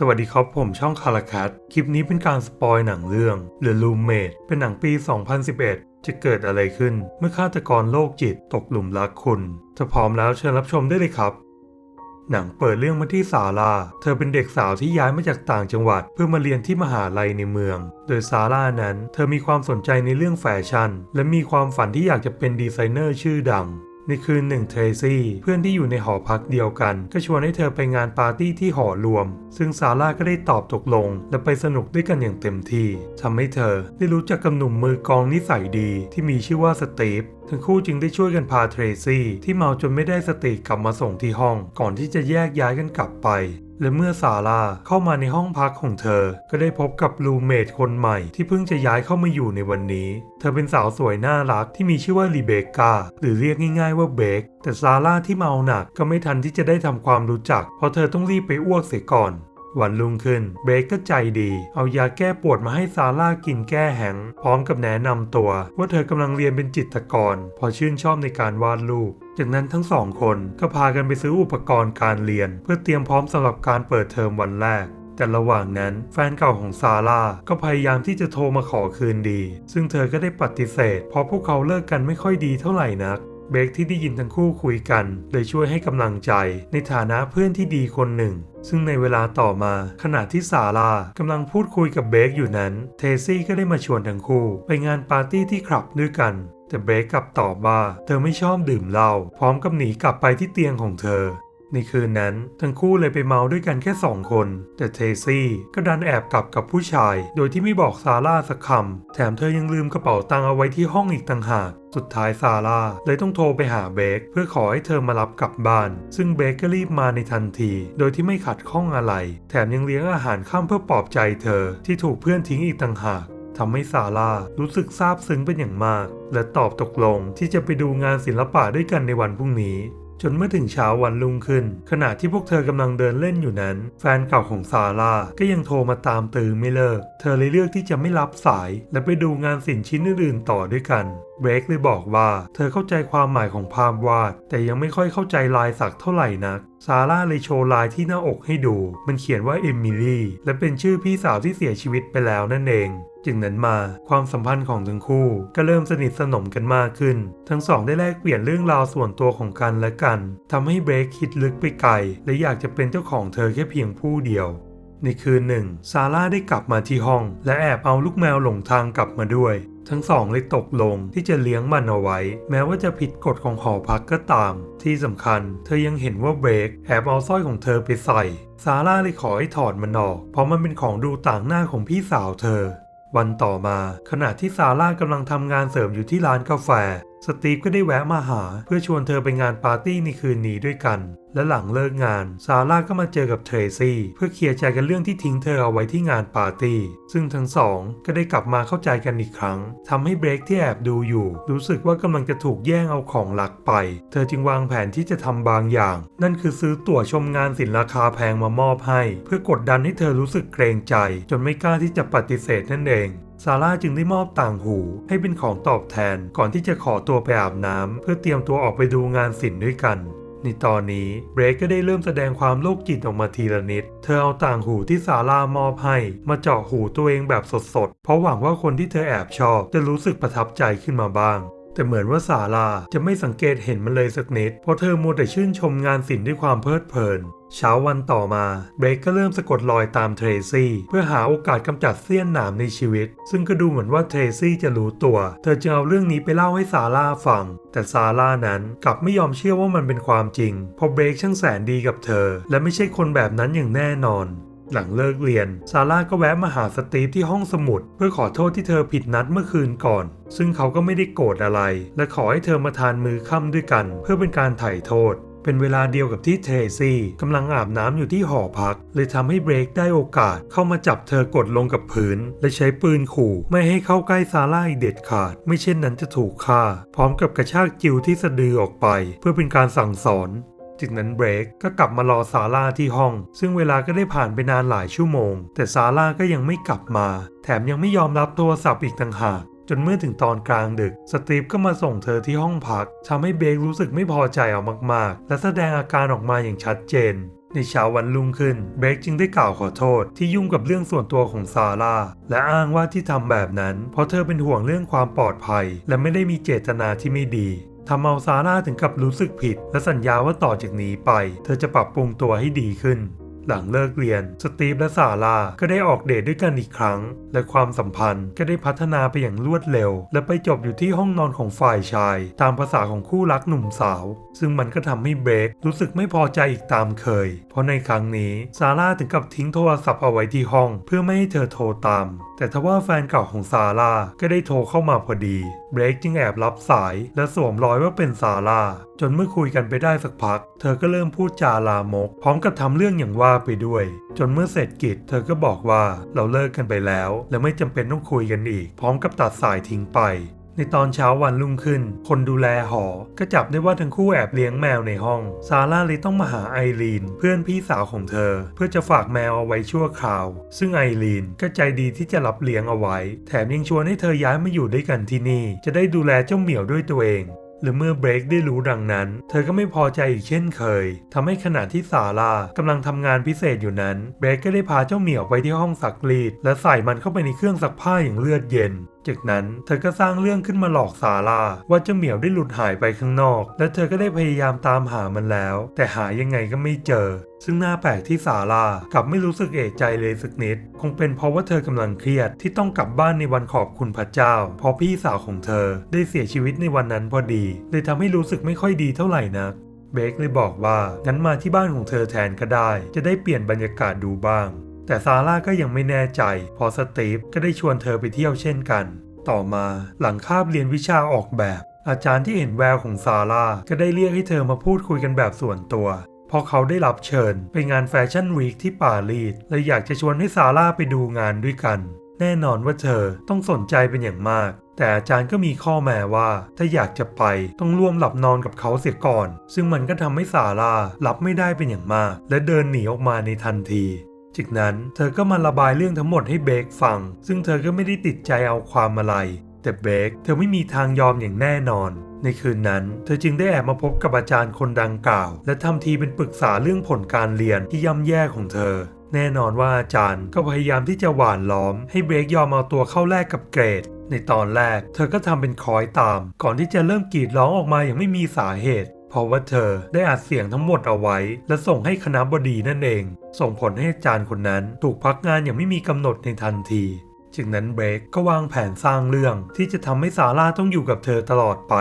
สวัสดีครับผมช่องคาราคัตคลิปนี้เป็นการสปอยหนังเรื่อง The Roommate เป็นหนังปี 2011 จะเกิดอะไรขึ้น เมื่อฆาตกรโรคจิตตกหลุมรักคุณ ถ้าพร้อมแล้วเชิญรับชมได้เลยครับ หนังเปิดเรื่องมาที่ซาร่า เธอเป็นเด็กสาวที่ย้ายมาจากต่างจังหวัด เพื่อมาเรียนที่มหาลัยในเมือง โดยซาร่านั้น เธอมีความสนใจในเรื่องแฟชั่น และมีความฝันที่อยากจะเป็นดีไซเนอร์ชื่อดัง ในคืนหนึ่งเทรซี่เพื่อนที่อยู่ในหอพักเดียวกัน ก็ชวนให้เธอไปงานปาร์ตี้ที่หอรวม ซึ่งซาร่าก็ได้ตอบตกลง และไปสนุกด้วยกันอย่างเต็มที่ทำให้เธอได้รู้จักกับหนุ่มมือกองนิสัยดีที่มีชื่อว่าสตีฟ ทั้งคู่จึงได้ช่วยกันพาเทรซี่ที่เมาจนไม่ได้สติกลับมาส่งที่ห้อง ก่อนที่จะแยกย้ายกันกลับไป และเมื่อซาร่าเข้ามาในห้องพักของเธอ ก็ได้พบกับรูเมทคนใหม่ที่เพิ่งจะย้ายเข้ามาอยู่ในวันนี้ เธอเป็นสาวสวยน่ารักที่มีชื่อว่ารีเบคกาหรือเรียกง่ายๆว่าเบคแต่ซาร่าที่เมาหนักก็ไม่ทันที่จะได้ทำความรู้จัก เพราะเธอต้องรีบไปอ้วกเสียก่อน วันรุ่งขึ้น เบรกก็ใจดี เอายาแก้ปวดมาให้ซาร่ากินแก้แหงพร้อมกับแนะนำตัว ว่าเธอกำลังเรียนเป็นจิตรกร พอชื่นชอบในการวาดรูปจากนั้นทั้งสองคนก็พากันไปซื้ออุปกรณ์การเรียน เพื่อเตรียมพร้อมสำหรับการเปิดเทอมวันแรก แต่ระหว่างนั้นแฟนเก่าของซาร่าก็พยายามที่จะโทรมาขอคืนดี ซึ่งเธอก็ได้ปฏิเสธ เพราะพวกเขาเลิกกันไม่ค่อยดีเท่าไหร่นัก เบคที่ได้ยินทั้งคู่คุยกันเลยช่วยให้กำลังใจ ในฐานะเพื่อนที่ดีคนหนึ่ง ซึ่งในเวลาต่อมา ขณะที่ซาร่ากำลังพูดคุยกับเบคอยู่นั้น เทซี่ก็ได้มาชวนทั้งคู่ ไปงานปาร์ตี้ที่คลับด้วยกัน แต่เบคกลับตอบว่า เธอไม่ชอบดื่มเหล้าพร้อมกับหนีกลับไปที่เตียงของเธอ ในคืนนั้น ทั้งคู่เลยไปเมาด้วยกันแค่สองคน แต่เทซี่ก็ดันแอบกลับกับผู้ชาย โดยที่ไม่บอกซาร่าสักคำ แถมเธอยังลืมกระเป๋าตังค์เอาไว้ที่ห้องอีกต่างหาก สุดท้ายซาร่าเลยต้องโทรไปหาเบคเพื่อขอให้เธอมารับกลับบ้าน ซึ่งเบคก็รีบมาในทันที โดยที่ไม่ขัดข้องอะไร แถมยังเลี้ยงอาหารข้ามเพื่อปลอบใจเธอ ที่ถูกเพื่อนทิ้งอีกต่างหากทำให้ซาร่ารู้สึกซาบซึ้งเป็นอย่างมาก และตอบตกลงที่จะไปดูงานศิลปะด้วยกันในวันพรุ่งนี้ จนเมื่อถึงเช้าวันรุ่งขึ้น ขณะที่พวกเธอกำลังเดินเล่นอยู่นั้น แฟนเก่าของซาร่าก็ยังโทรมาตามตือไม่เลิก เธอเลยเลือกที่จะไม่รับสาย และไปดูงานศิลป์ชิ้นอื่นๆต่อด้วยกันเบรกเลยบอกว่าเธอเข้าใจความหมายของภาพวาด แต่ยังไม่ค่อยเข้าใจลายสักเท่าไหร่นัก ซาร่าเลยโชว์ลายที่หน้าอกให้ดู มันเขียนว่าเอมิลี่และเป็นชื่อพี่สาวที่เสียชีวิตไปแล้วนั่นเอง จึงนั้นมาความสัมพันธ์ของทั้งคู่ก็เริ่มสนิทสนมกันมากขึ้น ทั้งสองได้แลกเปลี่ยนเรื่องราวส่วนตัวของกันและกันทำให้เบรกคิดลึกไปไกลและอยากจะเป็นเจ้าของเธอแค่เพียงผู้เดียวในคืนหนึ่ง ซาร่าได้กลับมาที่ห้อง และแอบเอาลูกแมวหลงทางกลับมาด้วย ทั้งสองเลยตกลงที่จะเลี้ยงมันเอาไว้ แม้ว่าจะผิดกฎของหอพักก็ตาม ที่สำคัญ เธอยังเห็นว่าเบรกแอบเอาสร้อยของเธอไปใส่ ซาร่าเลยขอให้ถอดมันออก เพราะมันเป็นของดูต่างหน้าของพี่สาวเธอ วันต่อมา ขณะที่ซาร่ากำลังทำงานเสริมอยู่ที่ร้านกาแฟ สตีฟก็ได้แวะมาหาเพื่อชวนเธอไปงานปาร์ตี้ในคืนนี้ด้วยกัน และหลังเลิกงาน ซาร่าก็มาเจอกับเทรซี่เพื่อเคลียร์ใจกันเรื่องที่ทิ้งเธอเอาไว้ที่งานปาร์ตี้ ซึ่งทั้งสองก็ได้กลับมาเข้าใจกันอีกครั้งทำให้เบรกที่แอบดูอยู่ รู้สึกว่ากำลังจะถูกแย่งเอาของหลักไป เธอจึงวางแผนที่จะทำบางอย่าง นั่นคือซื้อตั๋วชมงานศิลป์ราคาแพงมามอบให้ เพื่อกดดันให้เธอรู้สึกเกรงใจ จนไม่กล้าที่จะปฏิเสธนั่นเอง ซาร่าจึงได้มอบต่างหูให้เป็นของตอบแทนก่อนที่จะขอตัวไปอาบน้ำเพื่อเตรียมตัวออกไปดูงานศิลป์ด้วยกัน ในตอนนี้เบรกก็ได้เริ่มแสดงความโลกจิตออกมาทีละนิด เธอเอาต่างหูที่ซาร่ามอบให้มาเจาะหูตัวเองแบบสดๆ เพราะหวังว่าคนที่เธอแอบชอบจะรู้สึกประทับใจขึ้นมาบ้าง แต่เหมือนว่าซาร่าจะไม่สังเกตเห็นมันเลยสักนิด เพราะเธอมัวแต่ชื่นชมงานศิลป์ด้วยความเพลิดเพลิน เช้าวันต่อมาเบรกก็เริ่มสะกดรอยตามเทรซี่เพื่อหาโอกาสกำจัดเสี้ยนหนามในชีวิต ซึ่งก็ดูเหมือนว่าเทรซี่จะรู้ตัว เธอจึงเอาเรื่องนี้ไปเล่าให้ซาร่าฟัง แต่ซาร่านั้นกลับไม่ยอมเชื่อว่ามันเป็นความจริงเพราะเบรกช่างแสนดีกับเธอ และไม่ใช่คนแบบนั้นอย่างแน่นอน หลังเลิกเรียน ซาร่าก็แวะมาหาสตีฟที่ห้องสมุด เพื่อขอโทษที่เธอผิดนัดเมื่อคืนก่อน ซึ่งเขาก็ไม่ได้โกรธอะไร และขอให้เธอมาทานมือค่ำด้วยกัน เพื่อเป็นการไถ่โทษเป็นเวลาเดียวกับที่เทซี่กำลังอาบน้ำอยู่ที่หอพัก เลยทำให้เบรกได้โอกาสเข้ามาจับเธอกดลงกับพื้น และใช้ปืนขู่ ไม่ให้เข้าใกล้ซาร่าอีกเด็ดขาด ไม่เช่นนั้นจะถูกฆ่า พร้อมกับกระชากจิวที่สะดือออกไป เพื่อเป็นการสั่งสอน จากนั้นเบรกก็กลับมารอซาร่าที่ห้อง ซึ่งเวลาก็ได้ผ่านไปนานหลายชั่วโมง แต่ซาร่าก็ยังไม่กลับมา แถมยังไม่ยอมรับโทรศัพท์อีกต่างหากจนเมื่อถึงตอนกลางดึก สตีฟก็มาส่งเธอที่ห้องพักทำให้เบรกรู้สึกไม่พอใจเอามากๆ และแสดงอาการออกมาอย่างชัดเจน ในเช้าวันรุ่งขึ้น เบรกจึงได้กล่าวขอโทษที่ยุ่งกับเรื่องส่วนตัวของซาร่า และอ้างว่าที่ทำแบบนั้น เพราะเธอเป็นห่วงเรื่องความปลอดภัย และไม่ได้มีเจตนาที่ไม่ดี ทำเอาซาร่าถึงกับรู้สึกผิด และสัญญาว่าต่อจากนี้ไป เธอจะปรับปรุงตัวให้ดีขึ้น หลังเลิกเรียน สตีฟและซาร่าก็ได้ออกเดทด้วยกันอีกครั้ง และความสัมพันธ์ก็ได้พัฒนาไปอย่างรวดเร็ว และไปจบอยู่ที่ห้องนอนของฝ่ายชาย ตามภาษาของคู่รักหนุ่มสาว ซึ่งมันก็ทำให้เบรกรู้สึกไม่พอใจอีกตามเคย เพราะในครั้งนี้ซาร่าถึงกับทิ้งโทรศัพท์เอาไว้ที่ห้อง เพื่อไม่ให้เธอโทรตาม แต่ทว่าแฟนเก่าของซาร่าก็ได้โทรเข้ามาพอดี เบรกจึงแอบรับสาย และสวมรอยว่าเป็นซาร่าจนเมื่อคุยกันไปได้สักพัก เธอก็เริ่มพูดจาลามก พร้อมกับทำเรื่องอย่างว่าไปด้วย จนเมื่อเสร็จกิจ เธอก็บอกว่าเราเลิกกันไปแล้ว และไม่จำเป็นต้องคุยกันอีก พร้อมกับตัดสายทิ้งไปในตอนเช้าวันรุ่งขึ้น คนดูแลหอ ก็จับได้ว่าทั้งคู่แอบเลี้ยงแมวในห้อง ซาร่าเลยต้องมาหาไอรีน เพื่อนพี่สาวของเธอ เพื่อจะฝากแมวเอาไว้ชั่วคราว ซึ่งไอรีนก็ใจดีที่จะรับเลี้ยงเอาไว้ แถมยังชวนให้เธอย้ายมาอยู่ด้วยกันที่นี่ จะได้ดูแลเจ้าเหมียวด้วยตัวเอง หรือเมื่อเบรกได้รู้ดังนั้น เธอก็ไม่พอใจอีกเช่นเคยทำให้ขณะที่ซาร่ากำลังทำงานพิเศษอยู่นั้น เบรกก็ได้พาเจ้าเหมียวไปที่ห้องซักรีด และใส่มันเข้าไปในเครื่องซักผ้าอย่างเลือดเย็น จากนั้นเธอก็สร้างเรื่องขึ้นมาหลอกซาร่าว่าเจ้าเหมียวได้หลุดหายไปข้างนอก และเธอก็ได้พยายามตามหามันแล้ว แต่หายังไงก็ไม่เจอ ซึ่งน่าแปลกที่ซาร่ากลับไม่รู้สึกเอะใจเลยสักนิด คงเป็นเพราะว่าเธอกำลังเครียดที่ต้องกลับบ้านในวันขอบคุณพระเจ้า เพราะพี่สาวของเธอได้เสียชีวิตในวันนั้นพอดีเลยทำให้รู้สึกไม่ค่อยดีเท่าไหร่นักเบคเลยบอกว่างั้นมาที่บ้านของเธอแทนก็ได้ จะได้เปลี่ยนบรรยากาศดูบ้าง แต่ซาร่าก็ยังไม่แน่ใจ พอสตีฟก็ได้ชวนเธอไปเที่ยวเช่นกัน ต่อมาหลังคาบเรียนวิชาออกแบบ อาจารย์ที่เห็นแววของซาร่าก็ได้เรียกให้เธอมาพูดคุยกันแบบส่วนตัวพราะเขาได้รับเชิญไปงานแฟชั่นวีคที่ปารีสและอยากจะชวนให้ซาร่าไปดูงานด้วยกัน แน่นอนว่าเธอต้องสนใจเป็นอย่างมาก แต่อาจารย์ก็มีข้อแม้ว่า ถ้าอยากจะไปต้องร่วมหลับนอนกับเขาเสียก่อน ซึ่งมันก็ทำให้ซาร่ารับไม่ได้เป็นอย่างมาก และเดินหนีออกมาในทันที จากนั้นเธอก็มาระบายเรื่องทั้งหมดให้เบคฟัง ซึ่งเธอก็ไม่ได้ติดใจเอาความอะไร แต่เบคเธอไม่มีทางยอมอย่างแน่นอน ในคืนนั้น เธอจึงได้แอบมาพบกับอาจารย์คนดังกล่าว และทำทีเป็นปรึกษาเรื่องผลการเรียนที่ย่ำแย่ของเธอ แน่นอนว่าอาจารย์ก็พยายามที่จะหวานล้อม ให้เบรกยอมเอาตัวเข้าแลกกับเกรดในตอนแรกเธอก็ทำเป็นคอยตาม ก่อนที่จะเริ่มกรีดร้องออกมาอย่างไม่มีสาเหตุ ราะว่าเธอได้อัดเสียงทั้งหมดเอาไว้ และส่งให้คณะบดีนั่นเอง ส่งผลให้อาจารย์คนนั้นถูกพักงานอย่างไม่มีกำหนดในทันทีจากนั้นเบรกก็วางแผนสร้างเรื่องที่จะทำให้ซาร่าต้องอยู่กับเธอตลอดไป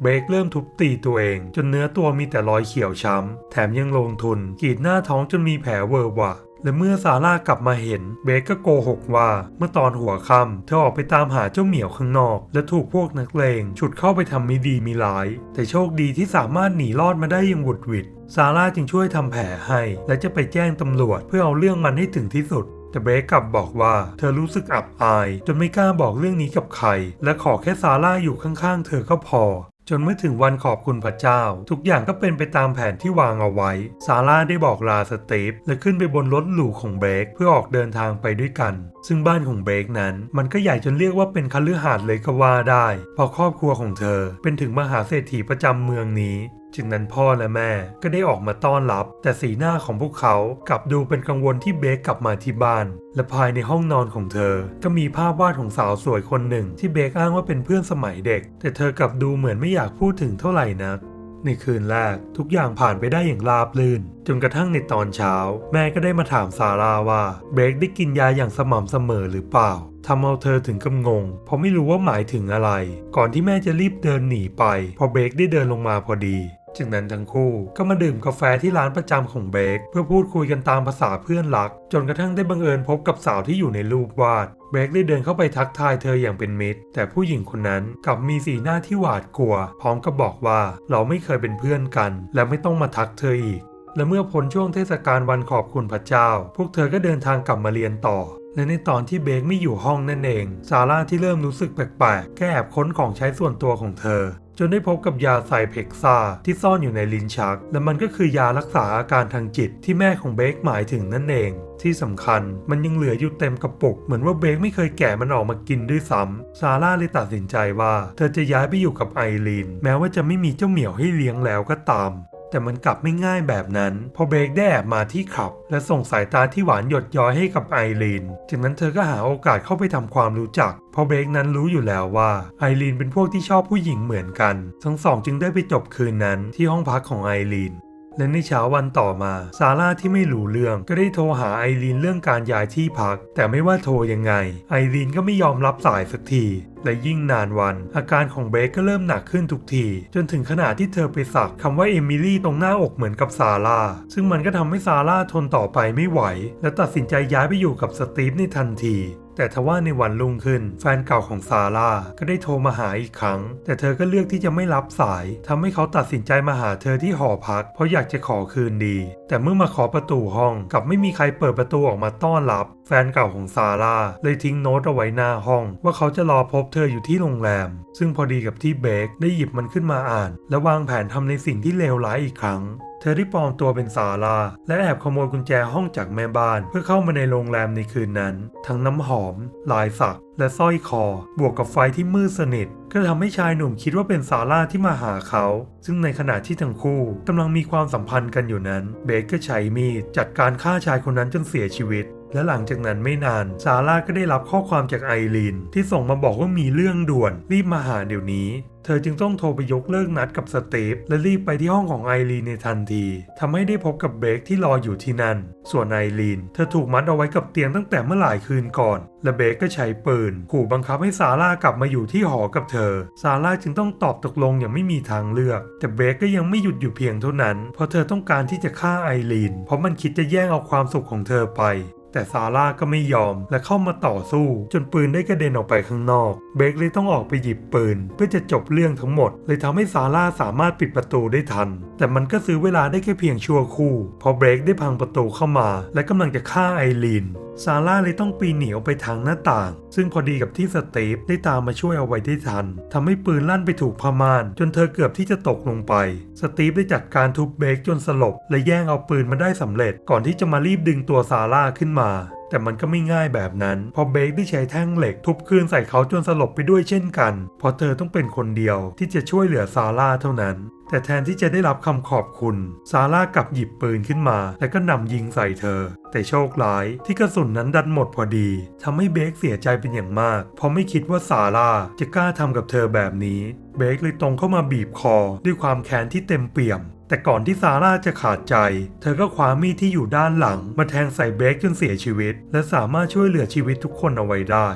เบรกเริ่มทุบตีตัวเอง จนเนื้อตัวมีแต่รอยเขียวช้ำ แถมยังลงทุนกรีดหน้าท้องจนมีแผลเวอร์วะ และเมื่อซาร่ากลับมาเห็นเบรกก็โกหกว่า เมื่อตอนหัวค่ำเธอออกไปตามหาเจ้าเหมียวข้างนอก และถูกพวกนักเลงฉุดเข้าไปทำไม่ดีมีร้าย แต่โชคดีที่สามารถหนีรอดมาได้อย่างหวุดหวิดซาร่าจึงช่วยทำแผลให้ และจะไปแจ้งตำรวจเพื่อเอาเรื่องมันให้ถึงที่สุดแต่เบรกกลับบอกว่าเธอรู้สึกอับอาย จนไม่กล้าบอกเรื่องนี้กับใคร และขอแค่ซาร่าอยู่ข้างๆ เธอก็พอ จนเมื่อถึงวันขอบคุณพระเจ้า ทุกอย่างก็เป็นไปตามแผนที่วางเอาไว้ ซาร่าได้บอกลาสตีฟและขึ้นไปบนรถหรูของเบรกเพื่อออกเดินทางไปด้วยกัน ซึ่งบ้านของเบรกนั้น มันก็ใหญ่จนเรียกว่าเป็นคฤหาสน์เลยก็ว่าได้เพราะครอบครัวของเธอเป็นถึงมหาเศรษฐีประจำเมืองนี้ จึงนั้นพ่อและแม่ก็ได้ออกมาต้อนรับ แต่สีหน้าของพวกเขากลับดูเป็นกังวลที่เบคกลับมาที่บ้าน และภายในห้องนอนของเธอ ก็มีภาพวาดของสาวสวยคนหนึ่งที่เบคอ้างว่าเป็นเพื่อนสมัยเด็ก แต่เธอกลับดูเหมือนไม่อยากพูดถึงเท่าไหร่นักในคืนแรกทุกอย่างผ่านไปได้อย่างราบรื่น จนกระทั่งในตอนเช้า แม่ก็ได้มาถามซาร่าว่าเบรกได้กินยาอย่างสม่ำเสมอหรือเปล่าทำเอาเธอถึงกับงง เพราะไม่รู้ว่าหมายถึงอะไร ก่อนที่แม่จะรีบเดินหนีไป พอเบรกได้เดินลงมาพอดี จากนั้นทั้งคู่ก็มาดื่มกาแฟที่ร้านประจำของเบคเพื่อพูดคุยกันตามภาษาเพื่อนรัก จนกระทั่งได้บังเอิญพบกับสาวที่อยู่ในรูปวาดเบคได้เดินเข้าไปทักทายเธออย่างเป็นมิตร แต่ผู้หญิงคนนั้นกลับมีสีหน้าที่หวาดกลัว พร้อมกับบอกว่าเราไม่เคยเป็นเพื่อนกัน และไม่ต้องมาทักเธออีก และเมื่อพ้นช่วงเทศกาลวันขอบคุณพระเจ้า พวกเธอก็เดินทางกลับมาเรียนต่อและในตอนที่เบคไม่อยู่ห้องนั่นเอง ซาร่าที่เริ่มรู้สึกแปลกๆ แกแอบค้นของใช้ส่วนตัวของเธอ จนได้พบกับยาไซเพกซาที่ซ่อนอยู่ในลิ้นชัก และมันก็คือยารักษาอาการทางจิตที่แม่ของเบคหมายถึงนั่นเอง ที่สำคัญมันยังเหลืออยู่เต็มกระปุก เหมือนว่าเบคไม่เคยแกะมันออกมากินด้วยซ้ำซาร่าเลยตัดสินใจว่า เธอจะย้ายไปอยู่กับไอรีนแม้ว่าจะไม่มีเจ้าเหมียวให้เลี้ยงแล้วก็ตาม แต่มันกลับไม่ง่ายแบบนั้น พอเบรกได้แอบมาที่ขับ และส่งสายตาที่หวานหยดย้อยให้กับไอรีน จากนั้นเธอก็หาโอกาสเข้าไปทำความรู้จัก พอเบรกนั้นรู้อยู่แล้วว่าไอรีนเป็นพวกที่ชอบผู้หญิงเหมือนกัน ทั้งสองจึงได้ไปจบคืนนั้นที่ห้องพักของไอรีน และในเช้าวันต่อมาซาร่าที่ไม่รู้เรื่องก็ได้โทรหาไอรีนเรื่องการย้ายที่พัก แต่ไม่ว่าโทรยังไง ไอรีนก็ไม่ยอมรับสายสักที และยิ่งนานวัน อาการของเบรกก็เริ่มหนักขึ้นทุกที จนถึงขนาดที่เธอไปสักคำว่าเอมิลี่ตรงหน้าอกเหมือนกับซาร่าซึ่งมันก็ทำให้ซาร่าทนต่อไปไม่ไหว และตัดสินใจย้ายไปอยู่กับสตีฟในทันที แต่ทว่าในวันรุ่งขึ้น แฟนเก่าของซาร่าก็ได้โทรมาหาอีกครั้ง แต่เธอก็เลือกที่จะไม่รับสายทำให้เขาตัดสินใจมาหาเธอที่หอพัก เพราะอยากจะขอคืนดี แต่เมื่อมาขอประตูห้องกลับไม่มีใครเปิดประตูออกมาต้อนรับ แฟนเก่าของซาร่าเลยทิ้งโน้ตเอาไว้หน้าห้อง ว่าเขาจะรอพบเธออยู่ที่โรงแรม ซึ่งพอดีกับที่เบคได้หยิบมันขึ้นมาอ่าน และวางแผนทำในสิ่งที่เลวร้ายอีกครั้ง เธอได้ปลอมตัวเป็นซาร่าและแอบขโมยกุญแจห้องจากแม่บ้าน เพื่อเข้ามาในโรงแรมในคืนนั้น ทั้งน้ำหอม ลายสัก และสร้อยคอ บวกกับไฟที่มืดสนิท ก็ทำให้ชายหนุ่มคิดว่าเป็นซาร่าที่มาหาเขา ซึ่งในขณะที่ทั้งคู่กำลังมีความสัมพันธ์กันอยู่นั้น เบสก็ใช้มีดจัดการฆ่าชายคนนั้นจนเสียชีวิต และหลังจากนั้นไม่นาน ซาร่าก็ได้รับข้อความจากไอรีนที่ส่งมาบอกว่ามีเรื่องด่วน รีบมาหาเดี๋ยวนี้ เธอจึงต้องโทรไปยกเลิกนัดกับสเตฟและรีบไปที่ห้องของไอรีนในทันทีทำให้ได้พบกับเบคที่รออยู่ที่นั่น ส่วนไอรีน เธอถูกมัดเอาไว้กับเตียงตั้งแต่เมื่อหลายคืนก่อน และเบคก็ใช้ปืน ขู่บังคับให้ซาร่ากลับมาอยู่ที่หอกับเธอ ซาร่าจึงต้องตอบตกลงอย่างไม่มีทางเลือก แต่เบคก็ยังไม่หยุดอยู่เพียงเท่านั้น เพราะเธอต้องการที่จะฆ่าไอรีน เพราะมันคิดจะแย่งเอาความสุขของเธอไป แต่ซาร่าก็ไม่ยอมและเข้ามาต่อสู้ จนปืนได้กระเด็นออกไปข้างนอก เบคเลยต้องออกไปหยิบปืน เพื่อจะจบเรื่องทั้งหมด เลยทำให้ซาร่าสามารถปิดประตูได้ทัน แต่มันก็ซื้อเวลาได้แค่เพียงชั่วคู่ พอเบรกได้พังประตูเข้ามา และกำลังจะฆ่าไอรีนซาร่าเลยต้องปีนหนีออกไปทางหน้าต่าง ซึ่งพอดีกับที่สตีฟได้ตามมาช่วยเอาไว้ได้ทันทำให้ปืนลั่นไปถูกพม่าน จนเธอเกือบที่จะตกลงไป สตีฟได้จัดการทุบเบรกจนสลบ และแย่งเอาปืนมาได้สำเร็จ ก่อนที่จะมารีบดึงตัวซาร่าขึ้นมา แต่มันก็ไม่ง่ายแบบนั้น พอเบคได้ใช้แท่งเหล็ก ทุบคืนใส่เขาจนสลบไปด้วยเช่นกันเพราะเธอต้องเป็นคนเดียวที่จะช่วยเหลือซาร่าเท่านั้นแต่แทนที่จะได้รับคำขอบคุณ ซาร่ากลับหยิบปืนขึ้นมา และก็นำยิงใส่เธอ แต่โชคร้ายที่กระสุนนั้นดันหมดพอดีทำให้เบคเสียใจเป็นอย่างมาก เพราะไม่คิดว่าซาร่าจะกล้าทำกับเธอแบบนี้ เบคเลยตรงเข้ามาบีบคอ ด้วยความแค้นที่เต็มเปี่ยม แต่ก่อนที่ซาร่าจะขาดใจ เธอก็คว้ามีดที่อยู่ด้านหลัง มาแทงใส่เบคจนเสียชีวิต และสามารถช่วยเหลือชีวิตทุกคนเอาไว้ได้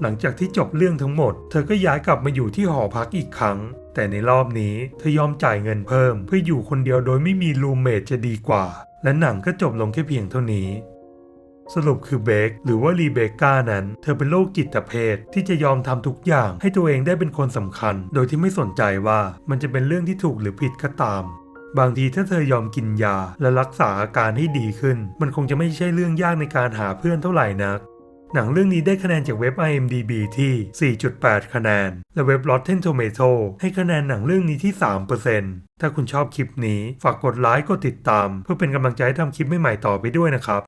หลังจากที่จบเรื่องทั้งหมด เธอก็ย้ายกลับมาอยู่ที่หอพักอีกครั้ง แต่ในรอบนี้เธอยอมจ่ายเงินเพิ่ม เพื่ออยู่คนเดียวโดยไม่มีรูมเมทจะดีกว่า และหนังก็จบลงแค่เพียงเท่านี้สรุปคือเบคหรือว่ารีเบคก้านั้น เธอเป็นโรคจิตเภทที่จะยอมทำทุกอย่างให้ตัวเองได้เป็นคนสำคัญ โดยที่ไม่สนใจว่ามันจะเป็นเรื่องที่ถูกหรือผิดก็ตาม บางทีถ้าเธอยอมกินยาและรักษาอาการให้ดีขึ้น มันคงจะไม่ใช่เรื่องยากในการหาเพื่อนเท่าไหร่นัก หนังเรื่องนี้ได้คะแนนจากเว็บ IMDb ที่ 4.8 คะแนน และเว็บ Rotten Tomato ให้คะแนนหนังเรื่องนี้ที่ 3%ถ้าคุณชอบคลิปนี้ ฝากกดไลค์ กดติดตาม เพื่อเป็นกำลังใจให้ทำคลิปใหม่ๆต่อไปด้วยนะครับ